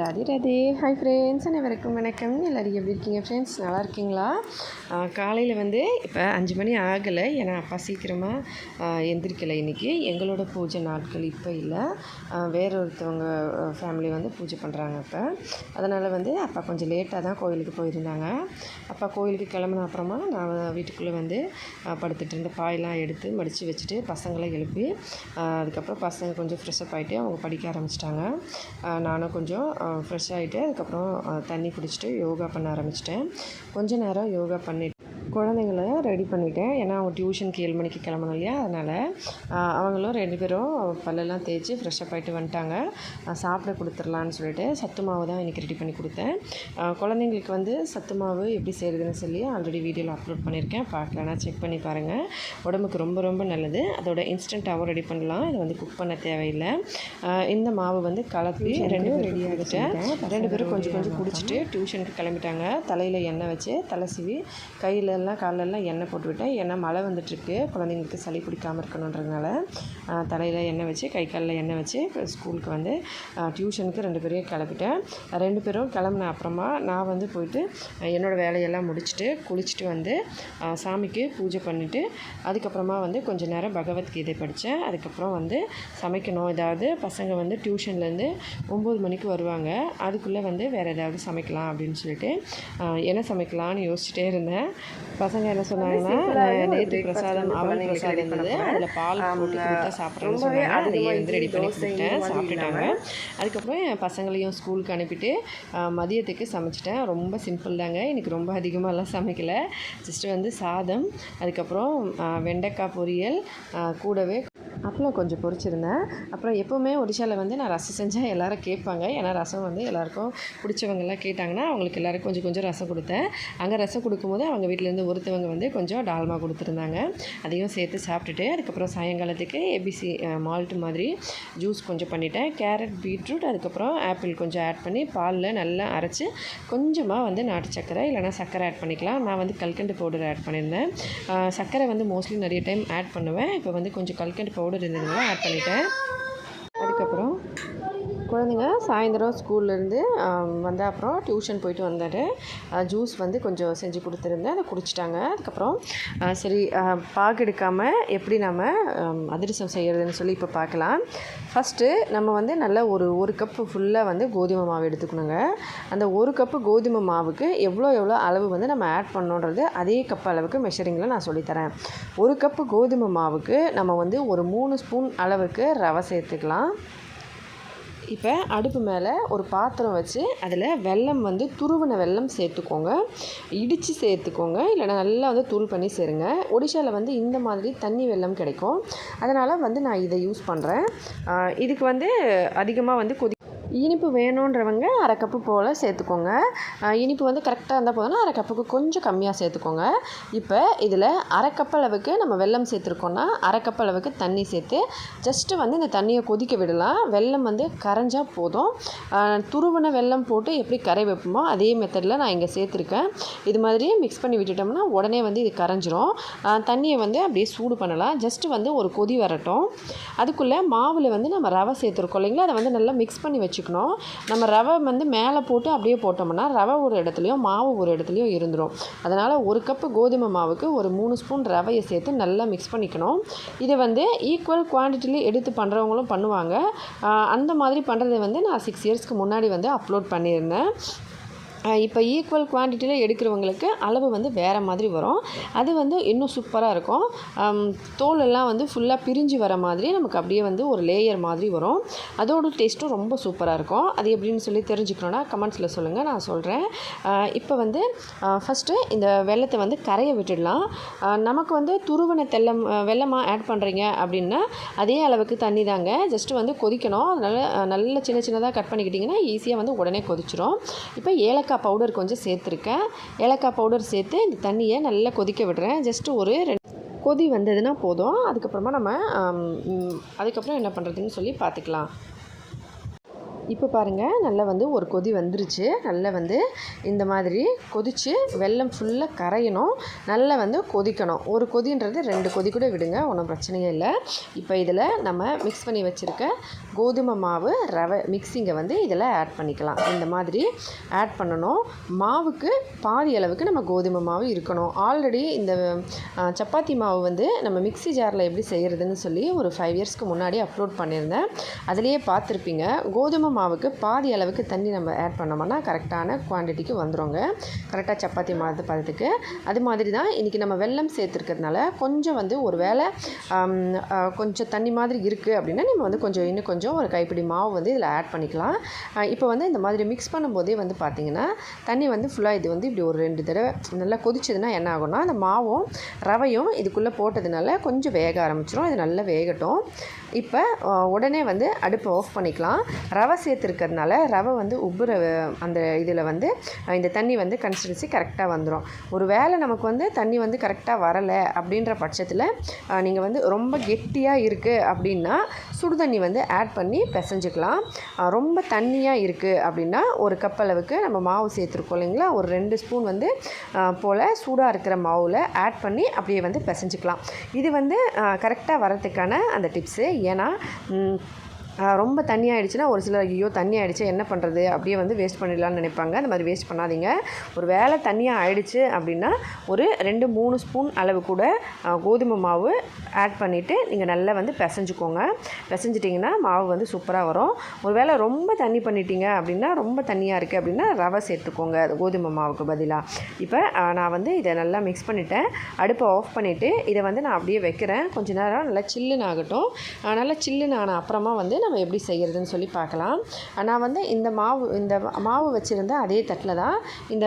Radhe Radhe hi friends அனைவருக்கும் வணக்கம். எல்லோரும் எப்படி இருக்கீங்க ஃப்ரெண்ட்ஸ் நல்லா இருக்கீங்களா? காலையில் வந்து இப்போ அஞ்சு மணி ஆகலை. ஏன்னா அப்பா சீக்கிரமாக எந்திரிக்கலை இன்றைக்கி எங்களோட பூஜை நாட்கள் இப்போ இல்லை. வேற ஒருத்தவங்க ஃபேமிலி வந்து பூஜை பண்ணுறாங்க இப்போ. அதனால் வந்து அப்பா கொஞ்சம் லேட்டாக தான் கோயிலுக்கு போயிருந்தாங்க. அப்பா கோயிலுக்கு கிளம்புன அப்புறமா நான் வீட்டுக்குள்ளே வந்து படுத்துட்டு இருந்த பாயெல்லாம் எடுத்து மடித்து வச்சுட்டு பசங்களை எழுப்பி அதுக்கப்புறம் பசங்க கொஞ்சம் ஃப்ரெஷ்ஷப் ஆகிட்டு அவங்க படிக்க ஆரம்பிச்சிட்டாங்க. நானும் கொஞ்சம் ஃப்ரெஷ் ஆகிட்டு அதுக்கப்புறம் தண்ணி குடிச்சிட்டு யோகா பண்ண ஆரம்பிச்சிட்டேன். கொஞ்ச நேரம் யோகா பண்ணிட்டு குழந்தைங்கள ரெடி பண்ணிவிட்டேன் ஏன்னா அவங்க டியூஷனுக்கு ஏழு மணிக்கு கிளம்பணும் இல்லையா? அதனால் அவங்களும் ரெண்டு பேரும் பல்லெல்லாம் தேய்ச்சி ஃப்ரெஷ்ஷப் ஆகிட்டு வந்துட்டாங்க. சாப்பிட கொடுத்துர்லான்னு சொல்லிட்டு சத்து மாவு தான் இன்றைக்கி ரெடி பண்ணி கொடுத்தேன். குழந்தைங்களுக்கு வந்து சத்து மாவு எப்படி செய்கிறதுன்னு சொல்லி ஆல்ரெடி வீடியோவில் அப்லோட் பண்ணியிருக்கேன். பார்க்கலன்னா செக் பண்ணி பாருங்கள் உடம்புக்கு ரொம்ப ரொம்ப நல்லது. அதோட இன்ஸ்டண்ட்டாகவும் ரெடி பண்ணலாம். இது வந்து குக் பண்ண தேவையில்லை. இந்த மாவு வந்து கலப்பி ரெண்டு ரெடி ஆகிட்டேன் ரெண்டு பேரும் கொஞ்சம் கொஞ்சம் குடிச்சிட்டு டியூஷனுக்கு கிளம்பிட்டாங்க. தலையில் எண்ணெய் வச்சு தலை சிவி கையில் எல்லாம் காலெல்லாம் எண்ணெய் போட்டு விட்டேன் ஏன்னா மழை வந்துட்டுருக்கு. குழந்தைங்களுக்கு சளி பிடிக்காமல் இருக்கணுன்றதுனால தலையில் எண்ணெய் வச்சு கை காலில் எண்ணெய் வச்சு ஸ்கூலுக்கு வந்து டியூஷனுக்கு ரெண்டு பேரையும் கிளப்பிட்டேன். ரெண்டு பேரும் கிளம்புன அப்புறமா நான் வந்து போயிட்டு என்னோடய வேலையெல்லாம் முடிச்சுட்டு குளிச்சுட்டு வந்து சாமிக்கு பூஜை பண்ணிவிட்டு அதுக்கப்புறமா வந்து கொஞ்சம் நேரம் பகவத்கீதை படித்தேன் அதுக்கப்புறம் வந்து சமைக்கணும். ஏதாவது பசங்க வந்து டியூஷன்லேருந்து ஒம்பது மணிக்கு வருவாங்க. அதுக்குள்ளே வந்து வேறு ஏதாவது சமைக்கலாம் அப்படின்னு சொல்லிட்டு என்ன சமைக்கலான்னு யோசிச்சுட்டே இருந்தேன். பசங்க என்ன சொன்னாங்கன்னா நேற்று பிரசாதம் அவல் பிரசாதம் இருந்தது. அதில் பால் போட்டு கொடுத்தா சாப்பிட்றேன்னு சொன்னாங்க. அதையே வந்து ரெடி பண்ணி கொடுத்தேன் சாப்பிட்டுட்டாங்க. அதுக்கப்புறம் என் பசங்களையும் ஸ்கூலுக்கு அனுப்பிட்டு மதியத்துக்கு சமைச்சிட்டேன். ரொம்ப சிம்பிள் தாங்க. எனக்கு ரொம்ப அதிகமாகலாம் சமைக்கலை. ஜஸ்ட்டு வந்து சாதம் அதுக்கப்புறம் வெண்டைக்காய் பொரியல் கூடவே அப்பளம் கொஞ்சம் பொரிச்சிருந்தேன். அப்புறம் எப்போவுமே ஒடிஷாவில் வந்து நான் ரசம் செஞ்சால் எல்லோரும் கேட்பாங்க. ஏன்னா ரசம் வந்து எல்லாேருக்கும் பிடிச்சவங்கெல்லாம் கேட்டாங்கன்னா அவங்களுக்கு எல்லாருக்கும் கொஞ்சம் கொஞ்சம் ரசம் கொடுத்தேன். அங்கே ரசம் கொடுக்கும்போது அவங்க வீட்டிலேருந்து ஒருத்தவங்க வந்து கொஞ்சம் டால்மா கொடுத்துருந்தாங்க. அதையும் சேர்த்து சாப்பிட்டுட்டு அதுக்கப்புறம் சாயங்காலத்துக்கு ஏபிசி மால்ட்டு மாதிரி ஜூஸ் கொஞ்சம் பண்ணிட்டேன். கேரட் பீட்ரூட் அதுக்கப்புறம் ஆப்பிள் கொஞ்சம் ஆட் பண்ணி பாலில் நல்லா அரைச்சி கொஞ்சமாக வந்து நாட்டு சக்கரை இல்லைனா சக்கரை ஆட் பண்ணிக்கலாம். நான் வந்து கல்கண்டு பவுடர் ஆட் பண்ணியிருந்தேன் சக்கரை வந்து மோஸ்ட்லி நிறைய டைம் ஆட் பண்ணுவேன். இப்போ வந்து கொஞ்சம் கல்கண்டு பவுடர் பவுடர் இருந்ததுங்களா ஆட் பண்ணிட்டேன். குழந்தைங்க சாயந்தரம் ஸ்கூல்லேருந்து வந்த அப்புறம் டியூஷன் போயிட்டு வந்தார். ஜூஸ் வந்து கொஞ்சம் செஞ்சு கொடுத்துருந்தேன். அதை குடிச்சிட்டாங்க. அதுக்கப்புறம் சரி பாகு எடுக்காமல் எப்படி நம்ம அதிரசம் செய்கிறதுன்னு சொல்லி இப்போ பார்க்கலாம் ஃபஸ்ட்டு நம்ம வந்து நல்ல ஒரு ஒரு கப்பு ஃபுல்லாக வந்து கோதுமை மாவு எடுத்துக்கணுங்க. அந்த ஒரு கப்பு கோதுமை மாவுக்கு எவ்வளோ எவ்வளோ அளவு வந்து நம்ம ஆட் பண்ணோன்றது அதே கப் அளவுக்கு மெஷரிங்கில் நான் சொல்லித்தரேன். ஒரு கப்பு கோதுமை மாவுக்கு நம்ம வந்து ஒரு மூணு ஸ்பூன் அளவுக்கு ரவை சேர்த்துக்கலாம். இப்போ அடுப்பு மேலே ஒரு பாத்திரம் வச்சு அதில் வெல்லம் வந்து துருவின வெல்லம் சேர்த்துக்கோங்க. இடித்து சேர்த்துக்கோங்க. இல்லைனா நல்லா வந்து தூள் பண்ணி சேருங்க. ஒடிஷாவில் வந்து இந்த மாதிரி தண்ணி வெல்லம் கிடைக்கும். அதனால் வந்து நான் இதை யூஸ் பண்ணுறேன். இதுக்கு வந்து அதிகமாக வந்து கொதி இனிப்பு வேணுன்றவங்க அரை கப்பு போல் சேர்த்துக்கோங்க. இனிப்பு வந்து கரெக்டாக இருந்தால் போதும்னா அரை கப்புக்கு கொஞ்சம் கம்மியாக சேர்த்துக்கோங்க. இப்போ இதில் அரை கப் அளவுக்கு நம்ம வெல்லம் சேர்த்துருக்கோன்னா அரை கப் அளவுக்கு தண்ணி சேர்த்து ஜஸ்ட்டு வந்து இந்த தண்ணியை கொதிக்க விடலாம். வெல்லம் வந்து கரைஞ்சால் போதும். துருவன வெல்லம் போட்டு எப்படி கரை வைப்போமோ அதே மெத்தடில் நான் இங்கே சேர்த்துருக்கேன். இது மாதிரி மிக்ஸ் பண்ணி விட்டுட்டோம்னா உடனே வந்து இது கரைஞ்சிரும். தண்ணியை வந்து அப்படியே சூடு பண்ணலாம். ஜஸ்ட்டு வந்து ஒரு கொதி வரட்டும். அதுக்குள்ளே மாவில் வந்து நம்ம ரவை சேர்த்துருக்கோம் இல்லைங்களா? அதை வந்து நல்லா மிக்ஸ் பண்ணி வச்சு வச்சுக்கணும். நம்ம ரவை வந்து மேலே போட்டு அப்படியே போட்டோம்னா ரவை ஒரு இடத்துலையும் மாவு ஒரு இடத்துலையும் இருந்துடும் அதனால் ஒரு கப்பு கோதுமை மாவுக்கு ஒரு மூணு ஸ்பூன் ரவையை சேர்த்து நல்லா மிக்ஸ் பண்ணிக்கணும். இதை வந்து ஈக்குவல் குவான்டிட்டியில் எடுத்து பண்ணுறவங்களும் பண்ணுவாங்க. அந்த மாதிரி பண்ணுறதை வந்து நான் சிக்ஸ் இயர்ஸ்க்கு முன்னாடி வந்து அப்லோட் பண்ணியிருந்தேன். இப்போ ஈக்குவல் குவான்டிட்டியில் எடுக்கிறவங்களுக்கு அளவு வந்து வேறு மாதிரி வரும். அது வந்து இன்னும் சூப்பராக இருக்கும். தோல் எல்லாம் வந்து ஃபுல்லாக பிரிஞ்சு வர மாதிரி நமக்கு அப்படியே வந்து ஒரு லேயர் மாதிரி வரும். அதோட டேஸ்ட்டும் ரொம்ப சூப்பராக இருக்கும். அது எப்படின்னு சொல்லி தெரிஞ்சுக்கணுன்னா கமெண்ட்ஸில் சொல்லுங்கள் நான் சொல்கிறேன் இப்போ வந்து ஃபஸ்ட்டு இந்த வெள்ளத்தை வந்து கரைய விட்டுடலாம். நமக்கு வந்து துருவன தெல்லம் வெள்ளமாக ஆட் பண்ணுறீங்க அப்படின்னா அதே அளவுக்கு தண்ணி தாங்க. ஜஸ்ட்டு வந்து கொதிக்கணும். அதனால் நல்ல சின்ன சின்னதாக கட் பண்ணிக்கிட்டிங்கன்னா ஈஸியாக வந்து உடனே கொதிச்சிடும் இப்போ ஏலக்காய் ஏலக்காய் பவுடர் கொஞ்சம் சேர்த்துருக்கேன். ஏலக்காய் பவுடர் சேர்த்து இந்த தண்ணியை நல்லா கொதிக்க விடுறேன். ஜஸ்ட்டு ஒரு ரெண்டு கொதி வந்ததுன்னா போதும். அதுக்கப்புறமா நம்ம அதுக்கப்புறம் என்ன பண்ணுறதுன்னு சொல்லி பார்த்துக்கலாம். இப்போ பாருங்கள் நல்லா வந்து ஒரு கொதி வந்துருச்சு. நல்லா வந்து இந்த மாதிரி கொதித்து வெல்லம் ஃபுல்லாக கரையணும். நல்லா வந்து கொதிக்கணும். ஒரு கொதின்றது ரெண்டு கொதி கூட விடுங்க ஒன்றும் பிரச்சனையே இல்லை. இப்போ இதில் நம்ம மிக்ஸ் பண்ணி வச்சுருக்க கோதுமை மாவு ரவை மிக்ஸிங்கை வந்து இதில் ஆட் பண்ணிக்கலாம். இந்த மாதிரி ஆட் பண்ணணும். மாவுக்கு பாதி அளவுக்கு நம்ம கோதுமை மாவு இருக்கணும். ஆல்ரெடி இந்த சப்பாத்தி மாவு வந்து நம்ம மிக்ஸி ஜாரில் எப்படி செய்கிறதுன்னு சொல்லி ஒரு ஃபைவ் இயர்ஸ்க்கு முன்னாடி அப்லோட் பண்ணியிருந்தேன். அதுலேயே பார்த்துருப்பீங்க கோதுமை மாவுக்கு பாதி அளவுக்கு தண்ணி நம்ம ஆட் பண்ணோம்னா கரெக்டான குவான்டிட்டிக்கு வந்துருங்க. கரெக்டாக சப்பாத்தி மாவு பதத்துக்கு. அது மாதிரி தான் இன்றைக்கி நம்ம வெல்லம் சேர்த்துருக்கிறதுனால கொஞ்சம் வந்து ஒரு வேளை கொஞ்சம் தண்ணி மாதிரி இருக்குது அப்படின்னா நம்ம வந்து கொஞ்சம் இன்னும் கொஞ்சம் ஒரு கைப்பிடி மாவு வந்து இதில் ஆட் பண்ணிக்கலாம். இப்போ வந்து இந்த மாதிரி மிக்ஸ் பண்ணும்போதே வந்து பார்த்திங்கன்னா தண்ணி வந்து ஃபுல்லாக இது வந்து இப்படி ஒரு ரெண்டு தடவை நல்லா கொதிச்சதுன்னா என்ன ஆகும்னா அந்த மாவும் ரவையும் இதுக்குள்ளே போட்டதுனால கொஞ்சம் வேக ஆரம்பிச்சிடும் இது நல்லா வேகட்டும். இப்போ உடனே வந்து அடுப்பை ஆஃப் பண்ணிக்கலாம். ரவை சேர்த்துருக்கிறதுனால ரவை வந்து உப்புற அந்த இதில் வந்து இந்த தண்ணி வந்து கன்சிஸ்டன்சி கரெக்டாக வந்துடும் ஒரு வேளை நமக்கு வந்து தண்ணி வந்து கரெக்டாக வரலை அப்படின்ற பட்சத்தில் நீங்கள் வந்து ரொம்ப கெட்டியாக இருக்குது அப்படின்னா சுடு தண்ணி வந்து ஆட் பண்ணி பிசைஞ்சுக்கலாம். ரொம்ப தண்ணியாக இருக்குது அப்படின்னா ஒரு கப் அளவுக்கு நம்ம மாவு சேர்த்துருக்கோம் இல்லைங்களா? ஒரு ரெண்டு ஸ்பூன் வந்து போல் சூடாக இருக்கிற மாவில் ஆட் பண்ணி அப்படியே வந்து பிசைஞ்சிக்கலாம். இது வந்து கரெக்டாக வரத்துக்கான அந்த டிப்ஸு ஏன்னா ரொம்ப தண்ணி ஆகிடுச்சுன்னா ஒரு சிலர் ஐயோ தண்ணி ஆகிடுச்சு என்ன பண்ணுறது அப்படியே வந்து வேஸ்ட் பண்ணிடலான்னு நினைப்பாங்க. அந்த மாதிரி வேஸ்ட் பண்ணாதீங்க. ஒரு வேளை தண்ணியாக ஆகிடுச்சு அப்படின்னா ஒரு ரெண்டு மூணு ஸ்பூன் அளவு கூட கோதுமை மாவு ஆட் பண்ணிவிட்டு நீங்கள் நல்லா வந்து பிசைஞ்சுக்கோங்க. பிசைஞ்சிட்டிங்கன்னா மாவு வந்து சூப்பராக வரும். ஒரு வேளை ரொம்ப தண்ணி பண்ணிட்டீங்க அப்படின்னா ரொம்ப தண்ணியாக இருக்குது அப்படின்னா ரவை சேர்த்துக்கோங்க. கோதுமை மாவுக்கு பதிலாக இப்போ நான் வந்து இதை நல்லா மிக்ஸ் பண்ணிட்டேன். அடுப்பை ஆஃப் பண்ணிவிட்டு இதை வந்து நான் அப்படியே வைக்கிறேன். கொஞ்ச நேரம் நல்லா சில்லுன்னு ஆகட்டும். நல்லா சில்லுன்னு ஆன அப்புறமா வந்து நம்ம எப்படி செய்கிறதுன்னு சொல்லி பார்க்கலாம். நான் வந்து இந்த மாவு இந்த மாவு வச்சுருந்த அதே தட்டில் தான் இந்த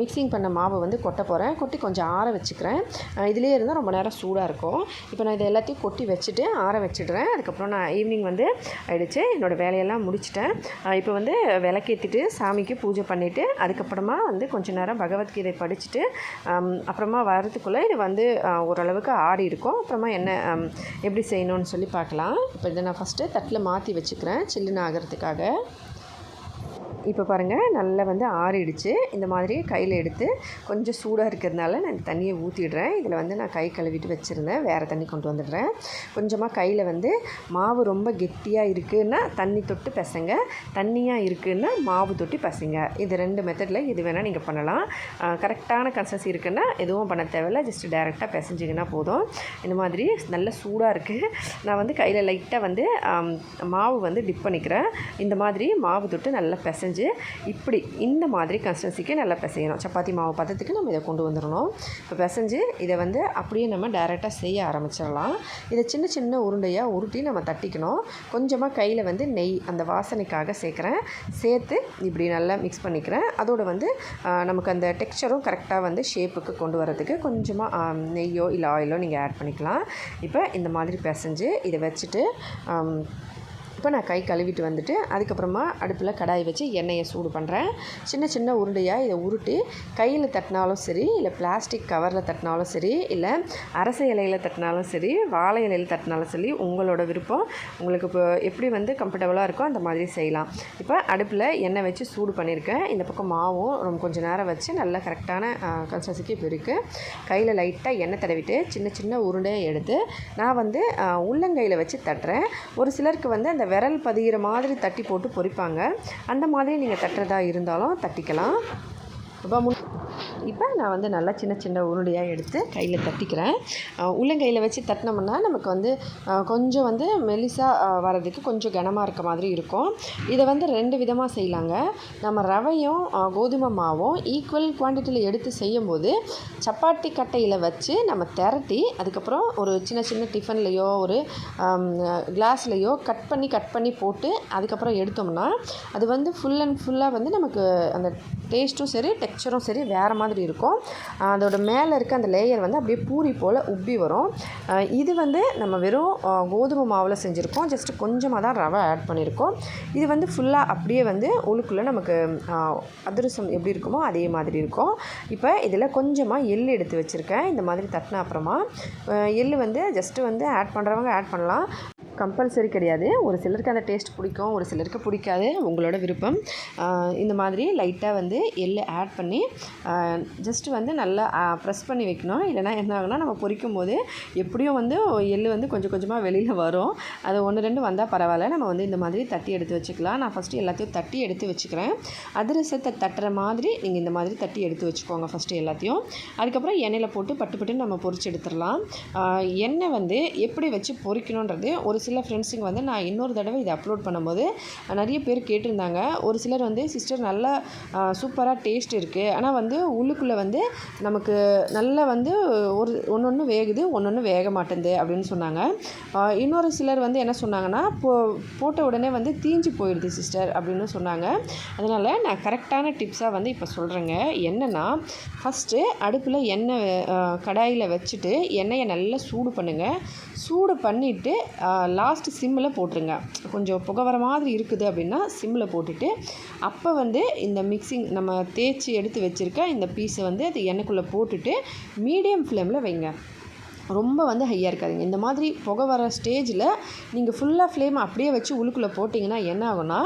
மிக்சிங் பண்ண மாவு வந்து கொட்ட போகிறேன் கொட்டி கொஞ்சம் ஆற வச்சுக்கிறேன். இதிலே இதுலேயே இருந்தால் ரொம்ப நேரம் சூடாக இருக்கும். இப்போ நான் இதை எல்லாத்தையும் கொட்டி வச்சுட்டு ஆற வச்சிடுறேன். அதுக்கப்புறம் நான் ஈவினிங் வந்து ஆயிடுச்சு. என்னோடய வேலையெல்லாம் முடிச்சிட்டேன். இப்போ வந்து விளக்கேற்றிட்டு சாமிக்கு பூஜை பண்ணிவிட்டு அதுக்கப்புறமா வந்து கொஞ்ச நேரம் பகவத்கீதை படிச்சுட்டு அப்புறமா வரதுக்குள்ளே இது வந்து ஓரளவுக்கு ஆறி இருக்கும். அப்புறமா என்ன எப்படி செய்யணும்னு சொல்லி பார்க்கலாம். இப்போ இதை நான் ஃபஸ்ட்டு தட்டில் மாற்றி வச்சுக்கிறேன் சில்லுன்னு ஆகிறதுக்காக. இப்போ பாருங்கள் நல்லா வந்து ஆறிடுச்சு. இந்த மாதிரி கையில் எடுத்து கொஞ்சம் சூடாக இருக்கிறதுனால நான் தண்ணியை ஊற்றிடுறேன் இதில் வந்து நான் கை கழுவிட்டு வச்சுருந்தேன். வேறு தண்ணி கொண்டு வந்துடுறேன். கொஞ்சமாக கையில் வந்து மாவு ரொம்ப கெட்டியாக இருக்குன்னா தண்ணி தொட்டு பசங்க. தண்ணியாக இருக்குன்னா மாவு தொட்டி பசங்க. இது ரெண்டு மெத்தடில் இது வேணால் நீங்கள் பண்ணலாம். கரெக்டான கன்சன்சி இருக்குன்னா எதுவும் பண்ண தேவையில்ல. ஜஸ்ட் டேரெக்டாக பிசைஞ்சிங்கன்னா போதும். இந்த மாதிரி நல்ல சூடாக இருக்குது நான் வந்து கையில் லைட்டாக வந்து மாவு வந்து டிப் பண்ணிக்கிறேன். இந்த மாதிரி மாவு தொட்டு நல்லா பிசைஞ்சு இப்படி இந்த மாதிரி கன்சிஸ்டன்சிக்கு நல்லா பிசையணும். சப்பாத்தி மாவு பதத்துக்கு நம்ம இதை கொண்டு வந்துடணும். இப்போ பிசைஞ்சு இதை வந்து அப்படியே நம்ம டைரெக்டாக செய்ய ஆரம்பிச்சிடலாம். இதை சின்ன சின்ன உருண்டையாக உருட்டி நம்ம தட்டிக்கணும். கொஞ்சமாக கையில் வந்து நெய் அந்த வாசனைக்காக சேர்க்குறேன். சேர்த்து இப்படி நல்லா மிக்ஸ் பண்ணிக்கிறேன். அதோடு வந்து நமக்கு அந்த டெக்ஸ்சரும் கரெக்டாக வந்து ஷேப்புக்கு கொண்டு வரதுக்கு கொஞ்சமாக நெய்யோ இல்லை ஆயிலோ நீங்கள் ஆட் பண்ணிக்கலாம். இப்போ இந்த மாதிரி பிசைஞ்சு இதை வச்சுட்டு இப்போ நான் கை கழுவிட்டு வந்துட்டு அதுக்கப்புறமா அடுப்பில் கடாய் வச்சு எண்ணெயை சூடு பண்ணுறேன். சின்ன சின்ன உருண்டையாக இதை உருட்டி கையில் தட்டினாலும் சரி இல்லை பிளாஸ்டிக் கவரில் தட்டினாலும் சரி இல்லை அரச இலையில் தட்டினாலும் சரி வாழை இலையில் தட்டினாலும் சரி உங்களோட விருப்பம். உங்களுக்கு இப்போ எப்படி வந்து கம்ஃபர்டபுளாக இருக்கோ அந்த மாதிரி செய்யலாம். இப்போ அடுப்பில் எண்ணெய் வச்சு சூடு பண்ணியிருக்கேன். இந்த பக்கம் மாவும் ரொம்ப கொஞ்சம் நேரம் வச்சு நல்லா கரெக்டான கன்சிஸ்டன்சிக்கு இப்போ இருக்குது கையில் லைட்டாக எண்ணெய் தடவிட்டு சின்ன சின்ன உருண்டையை எடுத்து நான் வந்து உள்ளங்கையில் வச்சு தட்டுறேன். ஒரு சிலருக்கு வந்து அந்த விரல் பதிகிற மாதிரி தட்டி போட்டு பொரிப்பாங்க அந்த மாதிரி நீங்கள் தட்டுறதா இருந்தாலும் தட்டிக்கலாம். இப்போ முன் இப்போ நான் வந்து நல்லா சின்ன சின்ன உருண்டையாக எடுத்து கையில் தட்டிக்கிறேன். உள்ளங்கையில் வச்சு தட்டினோம்னா நமக்கு வந்து கொஞ்சம் வந்து மெலிசாக வரதுக்கு கொஞ்சம் கனமாக இருக்க மாதிரி இருக்கும். இதை வந்து ரெண்டு விதமாக செய்யலாங்க. நம்ம ரவையும் கோதுமை மாவும் ஈக்குவல் குவான்டிட்டியில் எடுத்து செய்யும்போது சப்பாத்தி கட்டையில் வச்சு நம்ம திரட்டி அதுக்கப்புறம் ஒரு சின்ன சின்ன டிஃபன்லேயோ ஒரு கிளாஸ்லேயோ கட் பண்ணி கட் பண்ணி போட்டு அதுக்கப்புறம் எடுத்தோம்னா அது வந்து ஃபுல் அண்ட் ஃபுல்லாக வந்து நமக்கு அந்த டேஸ்ட்டும் சரி டெக்ஸ்சரும் சரி வேறு மாதிரி இருக்கும். அதோட மேலே இருக்க அந்த லேயர் வந்து அப்படியே பூரி போல் உப்பி வரும். இது வந்து நம்ம வெறும் கோதுமை மாவில் செஞ்சுருக்கோம். ஜஸ்ட் கொஞ்சமாக தான் ரவை ஆட் பண்ணியிருக்கோம் இது வந்து ஃபுல்லாக அப்படியே வந்து உள்ளுக்குள்ளே நமக்கு அதிரசம் எப்படி இருக்குமோ அதே மாதிரி இருக்கும். இப்போ இதில் கொஞ்சமாக எள் எடுத்து வச்சுருக்கேன். இந்த மாதிரி தட்டின அப்புறமா எள் வந்து ஜஸ்ட்டு வந்து ஆட் பண்ணுறவங்க ஆட் பண்ணலாம். கம்பல்சரி கிடையாது. ஒரு சிலருக்கு அந்த டேஸ்ட் பிடிக்கும் ஒரு சிலருக்கு பிடிக்காது. உங்களோட விருப்பம். இந்த மாதிரி லைட்டாக வந்து எள்ளு ஆட் பண்ணி ஜஸ்ட்டு வந்து நல்லா ப்ரெஸ் பண்ணி வைக்கணும். இல்லைனா என்ன ஆகுனா நம்ம பொரிக்கும் போது எப்படியும் வந்து எள்ளு வந்து கொஞ்சம் கொஞ்சமாக வெளியில் வரும். அது ஒன்று ரெண்டு வந்தால் பரவாயில்ல. நம்ம வந்து இந்த மாதிரி தட்டி எடுத்து வச்சுக்கலாம். நான் ஃபஸ்ட்டு எல்லாத்தையும் தட்டி எடுத்து வச்சுக்கிறேன். அதிரசத்தை தட்டுற மாதிரி நீங்கள் இந்த மாதிரி தட்டி எடுத்து வச்சுக்கோங்க ஃபஸ்ட்டு எல்லாத்தையும். அதுக்கப்புறம் எண்ணெயில் போட்டு பட்டு பட்டுன்னு நம்ம பொரிச்சு எடுத்துடலாம். எண்ணெய் வந்து எப்படி வச்சு பொரிக்கணுன்றது ஒரு சில ஃப்ரெண்ட்ஸுங்க வந்து நான் இன்னொரு தடவை இதை அப்லோட் பண்ணும்போது நிறைய பேர் கேட்டிருந்தாங்க. ஒரு சிலர் வந்து சிஸ்டர் நல்லா சூப்பராக டேஸ்ட் இருக்குது ஆனால் வந்து உள்ளுக்குள்ளே வந்து நமக்கு நல்லா வந்து ஒரு ஒன்று ஒன்று வேகுது ஒன்று ஒன்று வேக மாட்டேங்குது அப்படின்னு சொன்னாங்க. இன்னொரு சிலர் வந்து என்ன சொன்னாங்கன்னா போ போட்ட உடனே வந்து தீஞ்சு போயிடுது சிஸ்டர் அப்படின்னு சொன்னாங்க. அதனால் நான் கரெக்டான டிப்ஸாக வந்து இப்போ சொல்கிறேங்க என்னென்னா ஃபஸ்ட்டு அடுப்பில் எண்ணெய் கடாயில் வச்சுட்டு எண்ணெயை நல்லா சூடு பண்ணுங்கள் சூடு பண்ணிவிட்டு லாஸ்ட்டு சிம்மில் போட்டுருங்க. கொஞ்சம் புகை வர மாதிரி இருக்குது அப்படின்னா சிம்மில் போட்டுட்டு அப்போ வந்து இந்த மிக்சிங் நம்ம தேய்ச்சி எடுத்து வச்சுருக்க இந்த பீஸை வந்து அது எண்ணெய்க்குள்ளே போட்டுட்டு மீடியம் ஃப்ளேமில் வைங்க. ரொம்ப வந்து ஹையாக இருக்காதுங்க. இந்த மாதிரி புகை வர ஸ்டேஜில் நீங்கள் ஃபுல்லாக ஃப்ளேம் அப்படியே வச்சு உள்ளுக்குள்ளே போட்டிங்கன்னா என்ன ஆகும்னா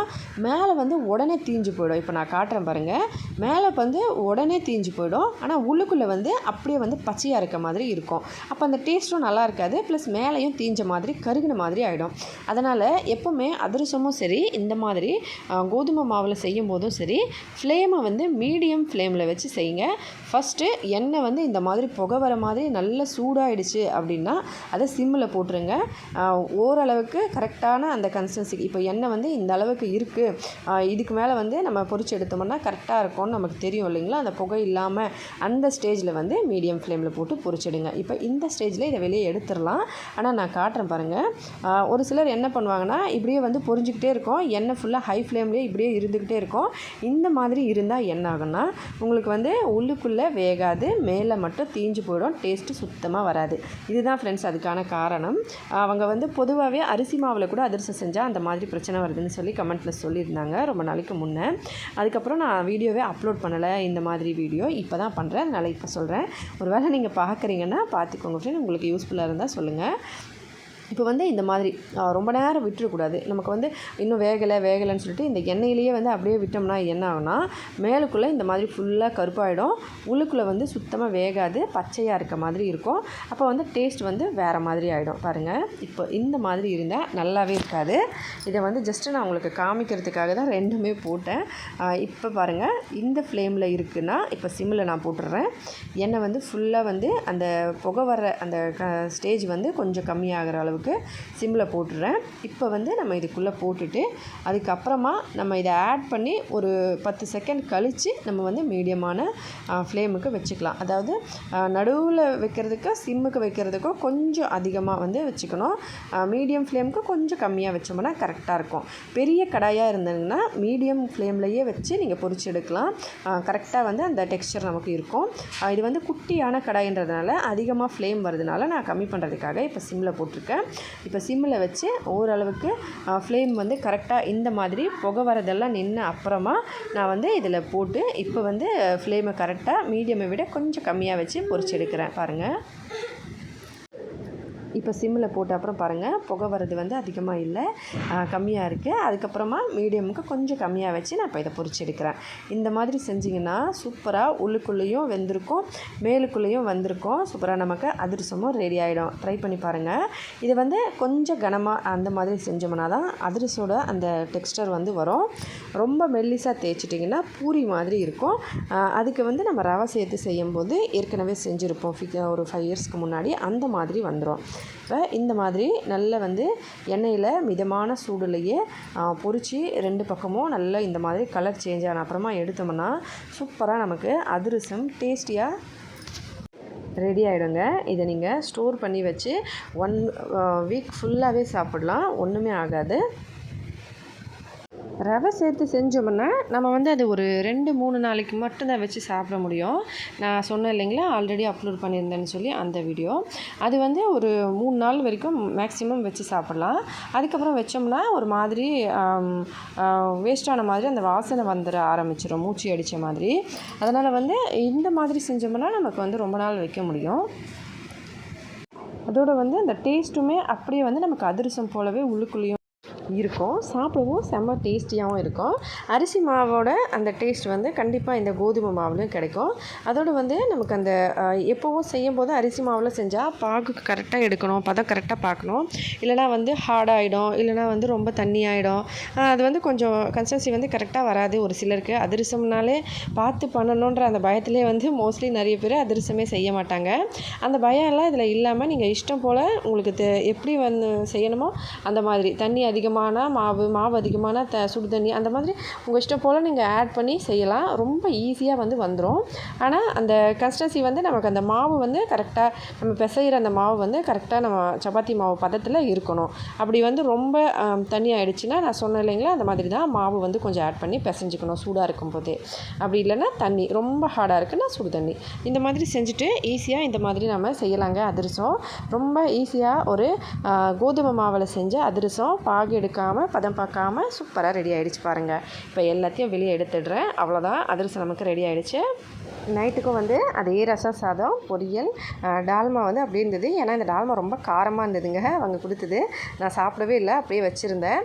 மேலே வந்து உடனே தீஞ்சு போயிடும். இப்போ நான் காட்டுறேன் பாருங்கள் மேலே வந்து உடனே தீஞ்சு போயிடும். ஆனால் உள்ளுக்குள்ளே வந்து அப்படியே வந்து பச்சையாக இருக்க மாதிரி இருக்கும். அப்போ அந்த டேஸ்ட்டும் நல்லா இருக்காது. ப்ளஸ் மேலேயும் தீஞ்ச மாதிரி கருகின மாதிரி ஆகிடும் அதனால் எப்போவுமே அதிரசமும் சரி இந்த மாதிரி கோதுமை மாவில் செய்யும் போதும் சரி ஃப்ளேமை வந்து மீடியம் ஃப்ளேமில் வச்சு செய்யுங்க. ஃபஸ்ட்டு எண்ணெய் வந்து இந்த மாதிரி புகை வர மாதிரி நல்ல சூடாயிடுச்சு அப்படின்னா அதை சிம்மில் போட்டுருங்க. ஓரளவுக்கு கரெக்டான அந்த கன்சிஸ்டன்சி இப்போ எண்ணெய் வந்து இந்த அளவுக்கு இருக்குது இதுக்கு மேலே வந்து நம்ம பொரிச்சு எடுத்தோம்னா கரெக்டாக இருக்கும்னு நமக்கு தெரியும் இல்லைங்களா? அந்த புகை இல்லாமல் அந்த ஸ்டேஜில் வந்து மீடியம் ஃப்ளேமில் போட்டு பொரிச்சிடுங்க இப்போ இந்த ஸ்டேஜில் இதை வெளியே எடுத்துடலாம். ஆனால் நான் காட்டுறேன் பாருங்கள் ஒரு சிலர் என்ன பண்ணுவாங்கன்னா இப்படியே வந்து பொரிஞ்சுக்கிட்டே இருக்கும். எண்ணெய் ஃபுல்லாக ஹை ஃப்ளேம்லேயே இப்படியே இருந்துக்கிட்டே இருக்கும். இந்த மாதிரி இருந்தால் என்ன ஆகும்னா உங்களுக்கு வந்து உள்ளுக்குள்ளே வேகாது மேலே மட்டும் தீஞ்சு போயிடும். டேஸ்ட்டு சுத்தமாக வராது. இதுதான் ஃப்ரெண்ட்ஸ் அதுக்கான காரணம். அவங்க வந்து பொதுவாகவே அரிசி மாவில் கூட அதிரசம் செஞ்சால் அந்த மாதிரி பிரச்சனை வருதுன்னு சொல்லி கமெண்ட்டில் சொல்லியிருந்தாங்க ரொம்ப நாளைக்கு முன்னே. அதுக்கப்புறம் நான் வீடியோவே அப்லோட் பண்ணலை இந்த மாதிரி வீடியோ இப்போ தான் பண்ணுறேன் அதனால் இப்போ சொல்கிறேன் ஒருவேளை நீங்கள் பார்க்குறீங்கன்னா பார்த்துக்கோங்க ஃப்ரெண்ட் உங்களுக்கு யூஸ்ஃபுல்லாக இருந்தால் சொல்லுங்கள் இப்போ வந்து இந்த மாதிரி ரொம்ப நேரம் விட்டுறக்கூடாது. நமக்கு வந்து இன்னும் வேகலை வேகலைன்னு சொல்லிட்டு இந்த எண்ணெயிலேயே வந்து அப்படியே விட்டோம்னா என்ன ஆகுனா மேலுக்குள்ளே இந்த மாதிரி ஃபுல்லாக கருப்பாயிடும். உள்ளுக்குள்ளே வந்து சுத்தமாக வேகாது பச்சையாக இருக்க மாதிரி இருக்கும். அப்போ வந்து டேஸ்ட் வந்து வேறு மாதிரி ஆகிடும் பாருங்கள் இப்போ இந்த மாதிரி இருந்தால் நல்லாவே இருக்காது. இதை வந்து ஜஸ்ட்டு நான் உங்களுக்கு காமிக்கிறதுக்காக தான் ரெண்டுமே போட்டேன். இப்போ பாருங்கள் இந்த ஃப்ளேமில் இருக்குன்னா இப்போ சிம்மில் நான் போட்டுடுறேன் எண்ணெய் வந்து ஃபுல்லாக வந்து அந்த புகை வர்ற அந்த ஸ்டேஜ் வந்து கொஞ்சம் கம்மியாகிற அளவுக்கு சிம்மில் போட்டுடுறேன் இப்போ வந்து நம்ம இதுக்குள்ளே போட்டுட்டு அதுக்கப்புறமா நம்ம இதை ஆட் பண்ணி ஒரு பத்து செகண்ட் கழித்து நம்ம வந்து மீடியமான ஃப்ளேமுக்கு வச்சுக்கலாம். அதாவது நடுவில் வைக்கிறதுக்கு சிம்முக்கு வைக்கிறதுக்கோ கொஞ்சம் அதிகமாக வந்து வச்சுக்கணும். மீடியம் ஃப்ளேமுக்கு கொஞ்சம் கம்மியாக வச்சோம்னா கரெக்டாக இருக்கும். பெரிய கடாயாக இருந்ததுன்னா மீடியம் ஃப்ளேம்லேயே வச்சு நீங்கள் பொறிச்சு எடுக்கலாம். கரெக்டாக வந்து அந்த டெக்ஸ்சர் நமக்கு இருக்கும். இது வந்து குட்டியான கடாயின்றதுனால அதிகமாக ஃப்ளேம் வருதுனால நான் கம்மி பண்ணுறதுக்காக இப்போ சிம்மில் போட்டிருக்கேன். இப்போ சிம்மில் வச்சு ஓரளவுக்கு ஃப்ளேம் வந்து கரெக்டாக இந்த மாதிரி புகை வரதெல்லாம் நின்று அப்புறமா நான் வந்து இதில் போட்டு இப்போ வந்து ஃப்ளேமை கரெக்டாக மீடியமை விட கொஞ்சம் கம்மியாக வச்சு பொறிச்சு எடுக்கிறேன். பாருங்கள் இப்போ சிம்மில் போட்ட அப்புறம் பாருங்கள் புகை வர்றது வந்து அதிகமாக இல்லை. கம்மியாக இருக்குது அதுக்கப்புறமா மீடியமுக்கு கொஞ்சம் கம்மியாக வச்சு நான் இப்போ இதை பொரிச்சு எடுக்கிறேன் இந்த மாதிரி செஞ்சிங்கன்னா சூப்பராக உள்ளுக்குள்ளேயும் வெந்திருக்கும் மேலுக்குள்ளேயும் வந்திருக்கும். சூப்பராக நமக்கு அதிரசமும் ரெடி ஆகிடும் ட்ரை பண்ணி பாருங்கள் இது வந்து கொஞ்சம் கனமாக அந்த மாதிரி செஞ்சோம்னா தான் அதிரசோட அந்த டெக்ஸ்டர் வந்து வரும். ரொம்ப மெல்லிசாக தேய்ச்சிட்டிங்கன்னா பூரி மாதிரி இருக்கும். அதுக்கு வந்து நம்ம ரவை சேர்த்து செய்யும்போது ஏற்கனவே செஞ்சுருப்போம். ஒரு ஃபைவ் இயர்ஸ்க்கு முன்னாடி அந்த மாதிரி வந்துடும் இப்போ இந்த மாதிரி நல்ல வந்து எண்ணெயில் மிதமான சூடுலேயே பொரித்து ரெண்டு பக்கமும் நல்லா இந்த மாதிரி கலர் சேஞ்ச் ஆன அப்புறமா எடுத்தோம்னா சூப்பராக நமக்கு அதிரசம் டேஸ்டியாக ரெடி ஆகிடுங்க இதை நீங்கள் ஸ்டோர் பண்ணி வச்சு ஒன் வீக் ஃபுல்லாகவே சாப்பிடலாம். ஒன்றுமே ஆகாது. ரவை சேர்த்து செஞ்சோம்னா நம்ம வந்து அது ஒரு ரெண்டு மூணு நாளைக்கு மட்டும்தான் வச்சு சாப்பிட முடியும். நான் சொன்னேன் இல்லைங்களா ஆல்ரெடி அப்லோட் பண்ணியிருந்தேன்னு சொல்லி அந்த வீடியோ அது வந்து ஒரு மூணு நாள் வரைக்கும் மேக்ஸிமம் வச்சு சாப்பிட்லாம். அதுக்கப்புறம் வச்சோம்னா ஒரு மாதிரி வேஸ்டான மாதிரி அந்த வாசனை வந்துட ஆரம்பிச்சிடும் மூச்சு அடித்த மாதிரி. அதனால் வந்து இந்த மாதிரி செஞ்சோம்னா நமக்கு வந்து ரொம்ப நாள் வைக்க முடியும். அதோடு வந்து அந்த டேஸ்ட்டுமே அப்படியே வந்து நமக்கு அதிரசம் போலவே உள்ளுக்குள்ளேயும் இருக்கும். சாப்பிடவும் செம்ம டேஸ்டியாகவும் இருக்கும். அரிசி மாவோட அந்த டேஸ்ட் வந்து கண்டிப்பாக இந்த கோதுமை மாவுலையும் கிடைக்கும். அதோடு வந்து நமக்கு அந்த எப்போவும் செய்யும் போது அரிசி மாவில் செஞ்சால் பாகு கரெக்டாக எடுக்கணும் பதம் கரெக்டாக பார்க்கணும் இல்லைனா வந்து ஹார்டாகிடும் இல்லைனா வந்து ரொம்ப தண்ணி ஆகிடும் அது வந்து கொஞ்சம் கன்சிஸ்டன்சி வந்து கரெக்டாக வராது ஒரு சிலருக்கு. அதிரசம்னாலே பார்த்து பண்ணணுன்ற அந்த பயத்திலே வந்து மோஸ்ட்லி நிறைய பேர் அதிரசமே செய்ய மாட்டாங்க. அந்த பயம் எல்லாம் இதில் இல்லாமல் நீங்கள் இஷ்டம் போல் உங்களுக்கு தெ எப்படி வந்து செய்யணுமோ அந்த மாதிரி. தண்ணி அதிகமான மாவு மாவு அதிகமான த சுடு தண்ணி அந்த மாதிரி உங்கள் இஷ்டம் போல் நீங்கள் ஆட் பண்ணி செய்யலாம். ரொம்ப ஈஸியாக வந்து வந்துடும் ஆனால் அந்த கன்சிஸ்டன்சி வந்து நமக்கு அந்த மாவு வந்து கரெக்டாக நம்ம பிசைகிற அந்த மாவு வந்து கரெக்டாக நம்ம சப்பாத்தி மாவு பதத்தில் இருக்கணும். அப்படி வந்து ரொம்ப தண்ணி ஆகிடுச்சின்னா நான் சொன்னேன் இல்லைங்களா? அந்த மாதிரி தான் மாவு வந்து கொஞ்சம் ஆட் பண்ணி பிசைஞ்சிக்கணும் சூடாக இருக்கும் போதே அப்படி இல்லைன்னா தண்ணி ரொம்ப ஹார்டாக இருக்குன்னா சுடு தண்ணி. இந்த மாதிரி செஞ்சுட்டு ஈஸியாக இந்த மாதிரி நம்ம செய்யலாங்க. அதிரசம் ரொம்ப ஈஸியாக ஒரு கோதுமை மாவில் செஞ்ச அதிரசம் பாகு எடுக்காமல் பதம் பார்க்காம சூப்பராக ரெடி ஆகிடுச்சு பாருங்கள் இப்போ எல்லாத்தையும் வெளியே எடுத்துடுறேன். அவ்வளோதான் அதிரசம் நமக்கு ரெடி ஆகிடுச்சு நைட்டுக்கும் வந்து அதே ரசம் சாதம் பொரியல் டால்மா வந்து அப்படியே இருந்தது. ஏன்னா இந்த டால்மா ரொம்ப காரமாக இருந்ததுங்க. அவங்க கொடுத்தது. நான் சாப்பிடவே இல்லை. அப்படியே வச்சுருந்தேன்.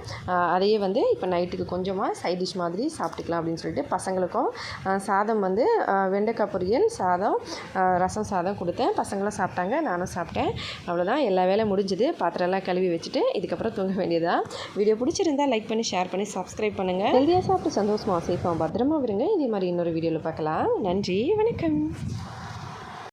அதையே வந்து இப்போ நைட்டுக்கு கொஞ்சமாக சைட் டிஷ் மாதிரி சாப்பிட்டுக்கலாம் அப்படின்னு சொல்லிட்டு பசங்களுக்கும் சாதம் வந்து வெண்டைக்காய் பொரியல் சாதம் ரசம் சாதம் கொடுத்தேன். பசங்களும் சாப்பிட்டாங்க. நானும் சாப்பிட்டேன். அவ்வளோதான் எல்லா வேலையும் முடிஞ்சுது. பாத்திரம்லாம் கழுவி வச்சுட்டு இதுக்கப்புறம் தூங்க வேண்டியதான் வீடியோ பிடிச்சிருந்தா லைக் பண்ணி ஷேர் பண்ணி சப்ஸ்கிரைப் பண்ணுங்கள் ஹெல்தியாக சாப்பிட்டு சந்தோஷமாக சேஃபாக பத்திரமா விடுங்க இதே மாதிரி இன்னொரு வீடியோவில் பார்க்கலாம். நன்றி வணக்கம்.